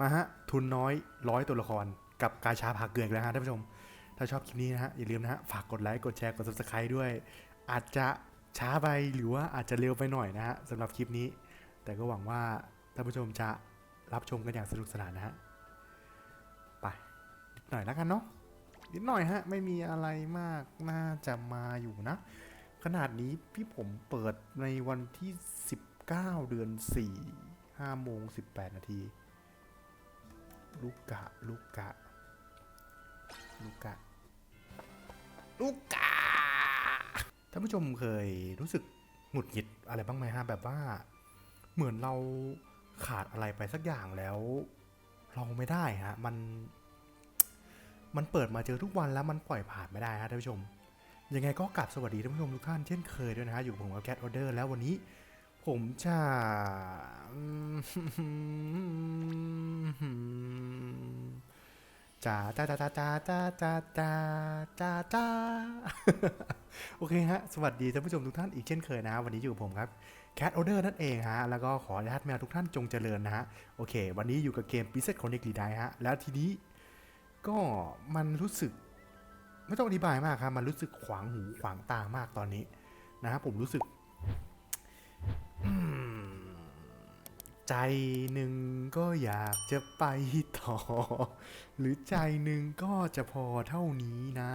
มาฮะ ทุนน้อยร้อยตัวละคร กับกาชาผักเกลือกแล้วฮะท่านผู้ชม ถ้าชอบคลิปนี้นะฮะ อย่าลืมนะฮะ ฝากกดไลค์ กดแชร์ กด subscribe ด้วย อาจจะช้าไปหรือว่าอาจจะเร็วไปหน่อยนะฮะสำหรับคลิปนี้ แต่ก็หวังว่าท่านผู้ชมจะรับชมกันอย่างสนุกสนานนะฮะไปนิดหน่อยแล้วกันเนาะนิดหน่อยฮะ ไม่มีอะไรมากน่าจะมาอยู่นะ ขนาดนี้พี่ผมเปิดในวันที่ 19 เดือน 4 5โมง18 นาที ลูกกะ ลูกกะ ลูกกะ ลูกกะ ท่านผู้ชมเคยรู้สึกหงุดหงิดอะไรบ้างไหมฮะ แบบว่า เหมือนเราขาดอะไรไปสักอย่างแล้ว เราไม่ได้ฮะ มัน มันเปิดมาเจอทุกวันแล้วมันปล่อยผ่านไม่ได้ฮะท่านผู้ชม ยังไงก็กลับสวัสดีท่านผู้ชมทุกท่านเช่นเคยด้วยนะฮะ อยู่กับผมกับแคทออเดอร์แล้ววันนี้ ผมจะ จ้าจ้าจ้าจ้าจ้าจ้าจ้าจ้าจ้าโอเคฮะ สวัสดีท่านผู้ชมทุกท่านอีกเช่นเคยนะ วันนี้อยู่ผมครับแคทออเดอร์นั่นเองฮะ แล้วก็ขออนุญาตแมวทุกท่านจงเจริญนะฮะ โอเค วันนี้อยู่กับเกม p i z e t Connect รีไดฮะ แล้วทีนี้ก็มันรู้สึก ไม่ต้องอธิบายมากครับ มันรู้สึกขวางหูขวางตามากตอนนี้นะครับผมรู้สึกอืม ใจหนึ่งก็อยากจะไปต่อ หรือใจหนึ่งก็จะพอเท่านี้นะ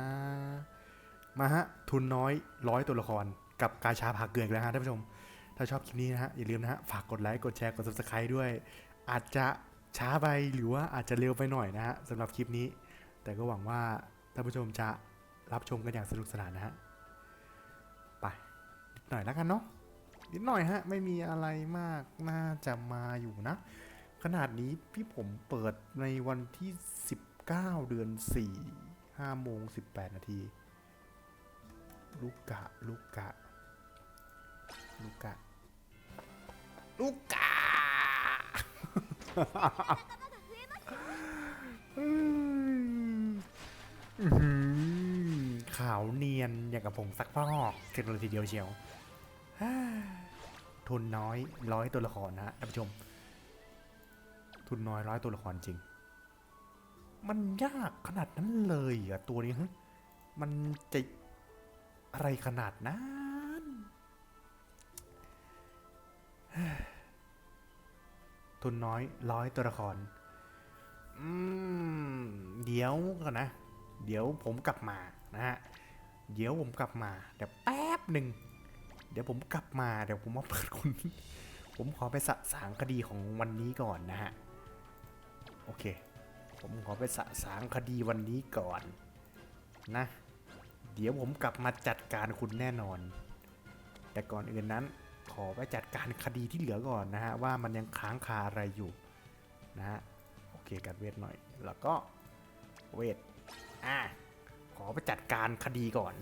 มาฮะ ทุนน้อยร้อยตัวละคร กับกาชาผักเกลือกแล้วฮะท่านผู้ชม ถ้าชอบคลิปนี้นะฮะ อย่าลืมนะฮะ ฝากกดไลค์กดแชร์กด subscribe ด้วย อาจจะช้าไปหรือว่าอาจจะเร็วไปหน่อยนะฮะสำหรับคลิปนี้ แต่ก็หวังว่าท่านผู้ชมจะรับชมกันอย่างสนุกสนานนะฮะไปนิดหน่อยแล้วกันเนาะ นิดหน่อยฮะ ไม่มีอะไรมากน่าจะมาอยู่นะ ขนาดนี้พี่ผมเปิดในวันที่ 19 เดือน 4 5โมง18 นาที ลูกกะ ลูกกะ ลูกกะ ลูกกะอืมอื้อหือขาวเนียนอย่างกับผงซักฟอกเสร็จเลยทีเดียวเชียว ทุนน้อยร้อยตัวละครนะฮะท่านผู้ชม ทุนน้อยร้อยตัวละครจริง มันยากขนาดนั้นเลยอะตัวนี้ฮะมันจะอะไรขนาดนั้นทุนน้อยร้อยตัวละคร อืม เดี๋ยวก่อนนะ เดี๋ยวผมกลับมานะฮะ เดี๋ยวผมกลับมาเดี๋ยวแป๊บหนึ่ง เดี๋ยวผมกลับมาเดี๋ยวผมมาเปิดคุณ ผมขอไปสะสางคดีของวันนี้ก่อนนะฮะ โอเค ผมขอไปสะสางคดีวันนี้ก่อนนะ เดี๋ยวผมกลับมาจัดการคุณแน่นอน แต่ก่อนอื่นนั้น ขอไปจัดการคดีที่เหลือก่อนนะฮะ ว่ามันยังค้างคาอะไรอยู่นะฮะ โอเคกัดเวทหน่อย แล้วก็เวทอะขอไปจัดการคดีก่อน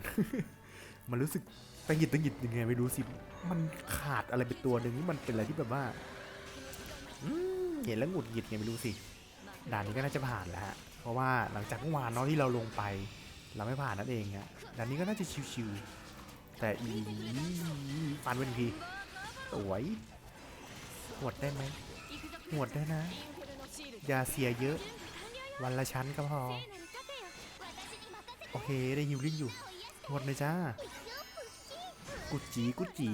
มันรู้สึก ตังหงิดตังหงิดยังไงไม่รู้สิ มันขาดอะไรไปตัวหนึ่งนี่มันเป็นอะไรที่แบบว่าเห็นแล้วหงุดหงิดไงไม่รู้สิด่านนี้ก็น่าจะผ่านแล้วฮะ เพราะว่าหลังจากเมื่อวานเนาะที่เราลงไปเราไม่ผ่านนั่นเองฮะด่านนี้ก็น่าจะชิวๆแต่อีฟันเป็นงทีสวยหวดได้ไหมหวดได้นะ อย่าเสียเยอะ วันละชั้นก็พอ โอเคได้ฮิวลิ่งอยู่หมดเลยจ้า กุจีกุจี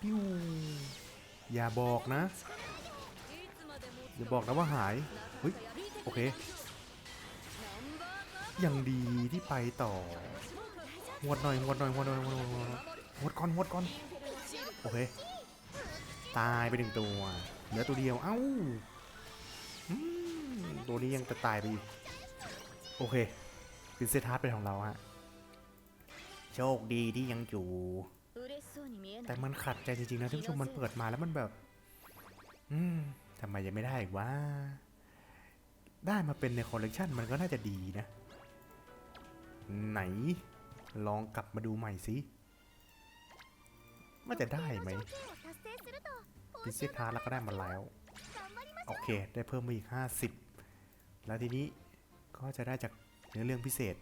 ปิ้วอย่าบอกนะ อย่าบอกนะว่าหายเฮ้ยโอเค ยังดีที่ไปต่อหวดหน่อยหวดหน่อยหวดหน่อยหวดหน่อยหวดหน่อยหวดก่อนหวดก่อนโอเค ตายไปหนึ่งตัวเหลือตัวเดียวเอ้าตัวนี้ยังจะตายไปอีก โอเคพินเซทัสเป็นของเราฮะ โชคดีที่ยังอยู่แต่แต่มันขัดใจจริงๆนะท่านผู้ชมมันเปิดมาแล้วมันแบบ อืมทำไมยังไม่ได้อีกวะได้มาเป็นในคอลเลกชันมันก็น่าจะดีนะ ไหน ลองกลับมาดูใหม่สิว่าจะได้ไหมพินเซทัสแล้วก็ได้มาแล้ว โอเค ได้เพิ่มมาอีก 50 แล้วทีนี้ก็จะได้จากเนื้อเรื่องพิเศษ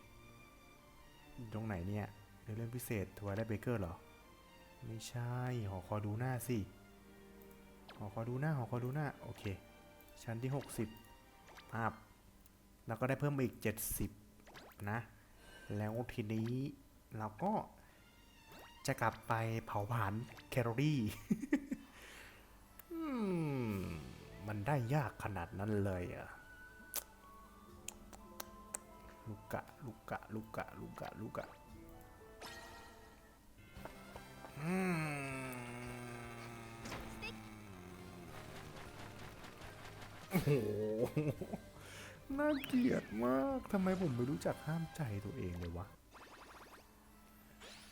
ตรงไหนเนี่ย เนื้อเรื่องพิเศษทวายและเบเกอร์เหรอ ไม่ใช่ หอคอดูหน้าสิ หอคอดูหน้า หอคอดูหน้า โอเค ชั้นที่ 60อัพแล้วก็ได้เพิ่มมาอีก 70 นะ แล้วทีนี้เราก็จะกลับไปเผาผลาญแคลอรี่อืมมันได้ยากขนาดนั้นเลยอะลูกกะ ลูกกะ ลูกกะ ลูกกะ ลูกกะ โอ้โห น่าเกลียดมาก ทำไมผมไม่รู้จักห้ามใจตัวเองเลยวะ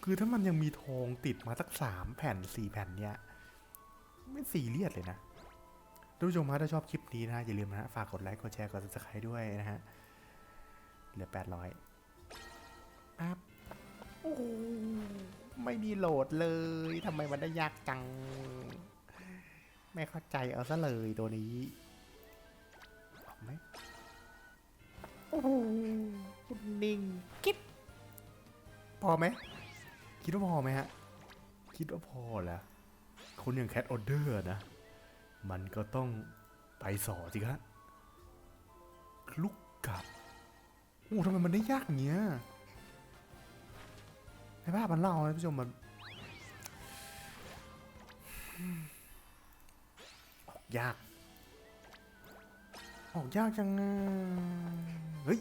คือถ้ามันยังมีทองติดมาสักสามแผ่นสี่แผ่นเนี้ย ไม่ซีเรียสเลยนะท่านผู้ชมฮะถ้าชอบคลิปนี้นะ อย่าลืมนะฝากกดไลค์ กดแชร์ กด subscribe ด้วยนะฮะ เหลือ800ปั๊บโอ้ ไม่มีโหลดเลยทำไมมันได้ยากจัง ไม่เข้าใจเอาซะเลยตัวนี้ออกไหมโอ้โหนิ่งกิ๊บพอไหม คิดว่าพอไหมฮะ คิดว่าพอแล้วคนอย่างแคทออเดอร์นะ มันก็ต้องไปสอสิครับลุกกลับโอ้ทำไมมันได้ยากเงี้ย ภาพมันเล่านะท่านผู้ชมมันออกยาก ออกยากจังเฮ้ย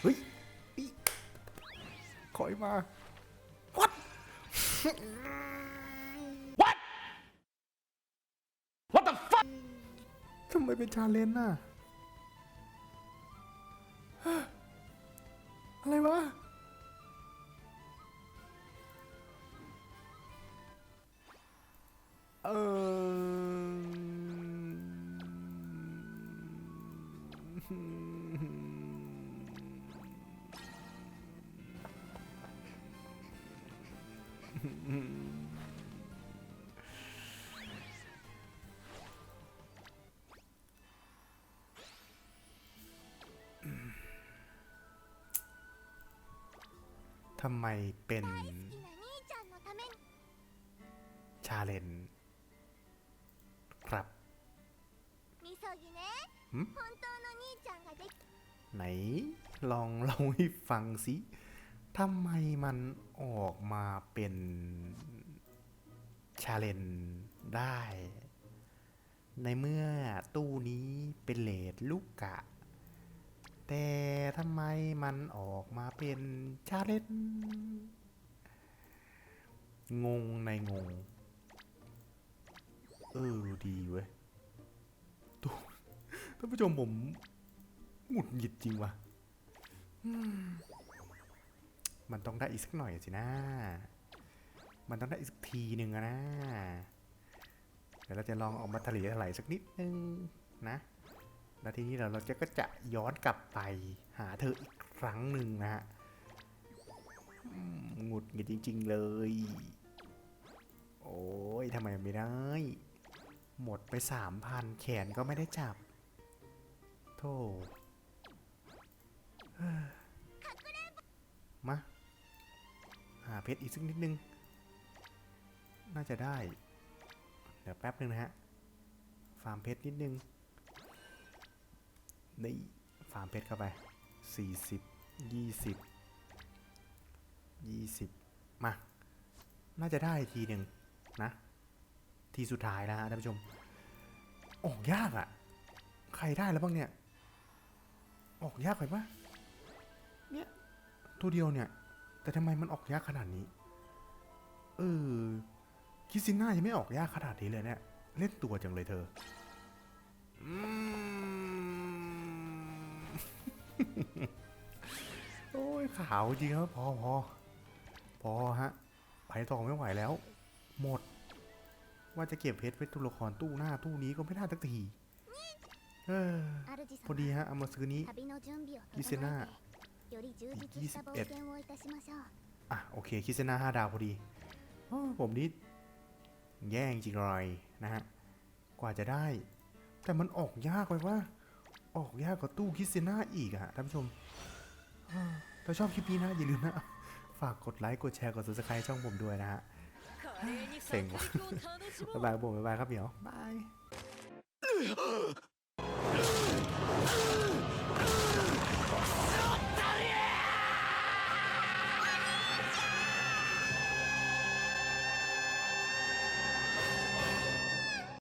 เฮ้ยอีขอยมา What What What the fuck ทำไมเป็นชาเลนจ์น่ะ อะไรวะ ทำไมเป็นชาเลนครับ มิโซะね ไหนลองเล่าให้ฟังสิทำไมมันออกมาเป็นชาเลนได้ ในเมื่อตู้นี้เป็นเลดลูกกะ แต่ทำไมมันออกมาเป็นชาเลนงงในงง เออ ดีเว้ย ท่านผู้ชมผมหงุดหงิดจริงว่ะอืมมันต้องได้อีกสักหน่อยสินะ มันต้องได้อีกสักทีหนึ่งอะนะ เดี๋ยวเราจะลองเออกมาทะเลถลายสักนิดนึงนะ แล้วทีนี้เราเราจะก็จะย้อนกลับไปหาเธออีกครั้งหนึ่งนะฮะอืมหงุดหงิดจริง ๆ เลย โอ้ยทำไมไม่ได้ หมดไปสามพันแขนก็ไม่ได้จับ โธ่มา หาเพชรอีกสักนิดนึง น่าจะได้ เดี๋ยวแป๊บนึงนะฮะ ฟาร์มเพชรนิดนึง นี่ ฟาร์มเพชรเข้าไป 40 20 20 มา น่าจะได้ทีหนึ่งนะ ทีสุดท้ายแล้วฮะท่านผู้ชม ออกยากอะ่ะ ใครได้แล้วบ้างเนี่ย ออกยากไปปะเนี่ยตัวเดียวเนี่ย แต่ทำไมมันออกยากขนาดนี้ เออคิซิน่ายังไม่ออกยากขนาดนี้เลยเนี่ย เล่นตัวจังเลยเธออืมโอ้ยขาวจริงครับพอพอพอฮะไปต่อไม่ไหวแล้ว หมด ว่าจะเก็บเพชรไว้ตัวละครตู้หน้าตู้นี้ก็ไม่ได้สักที พอดีฮะ เอามาซื้อนี้คิเซนายี่สิบเอ็ดอะ โอเคคิเซนาห้าดาวพอดีผมนี่แย่จริงเลยนะฮะ กว่าจะได้ แต่มันออกยากไปว่า ออกยากกว่าตู้คิเซนาอีกอะท่านผู้ชมถ้าชอบคลิปนี้นะ อย่าลืมนะ ฝากกดไลค์ กดแชร์ กดซับสไครต์ช่องผมด้วยนะฮะเส็งว่ะบายบายผมบายบายครับเดี๋ยวบาย あっ!